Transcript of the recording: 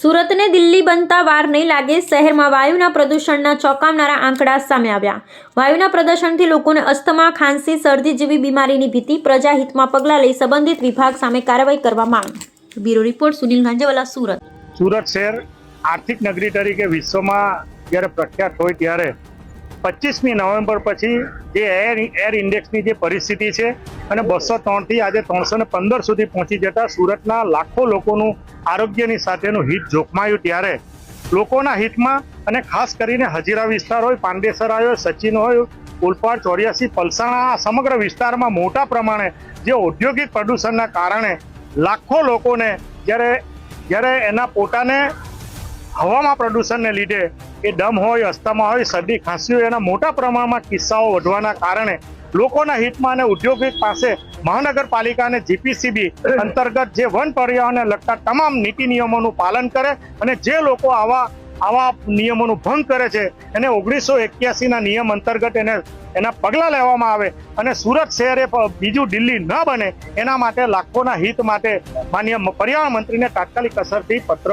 સુરતને દિલ્હી બનતા વાર નહીં લાગે, શહેરમાં વાયુના પ્રદૂષણના ચોંકાવનારા આંકડા સામે આવ્યા. વાયુના પ્રદૂષણથી લોકોને અસ્થમા, ખાંસી, શરદી જેવી બીમારીની ભીતિ, પ્રજાહિતમાં પગલાં લઈ સંબંધિત વિભાગ સામે કાર્યવાહી કરવા માંગ. Bureau report, Sunil Ganjewala, Surat. Surat શહેર આર્થિક નગરી તરીકે વિશ્વમાં જ્યારે પ્રખ્યાત હોય ત્યારે પચીસમી નવેમ્બર પછી જે એર એર ઇન્ડેક્સની જે પરિસ્થિતિ છે અને બસો ત્રણથી આજે ત્રણસો પંદર સુધી પહોંચી જતા સુરતના લાખો લોકોનું આરોગ્યની સાથેનું હિત જોખમાયું ત્યારે લોકોના હિતમાં અને ખાસ કરીને હજીરા વિસ્તાર હોય, પાંડેસરા હોય સચિન હોય, ઉલપાડ, ચોર્યાસી, પલસાણા આ સમગ્ર વિસ્તારમાં મોટા પ્રમાણે જે ઔદ્યોગિક પ્રદૂષણના કારણે લાખો લોકોને જ્યારે જ્યારે એના પોતાને હવામાં પ્રદૂષણને લીધે એ દમ હોય, અસ્થમા હોય, શરદી ખાંસી હોય, એના મોટા પ્રમાણમાં કિસ્સાઓ વધવાના કારણે લોકોના હિતમાં અને ઉદ્યોગિક પાસે મહાનગરપાલિકા અને જીપીસીબી અંતર્ગત જે વન પર્યાવરણને લગતા તમામ નીતિ નિયમોનું પાલન કરે અને જે લોકો આવા આવા નિયમોનું ભંગ કરે છે, એને ઓગણીસો એક્યાસીના નિયમ અંતર્ગત એને, એના પગલાં લેવામાં આવે અને સુરત શહેરે બીજું દિલ્હી ન બને, એના માટે લાખોના હિત માટે માન્ય પર્યાવરણ મંત્રીને તાત્કાલિક અસરથી પત્ર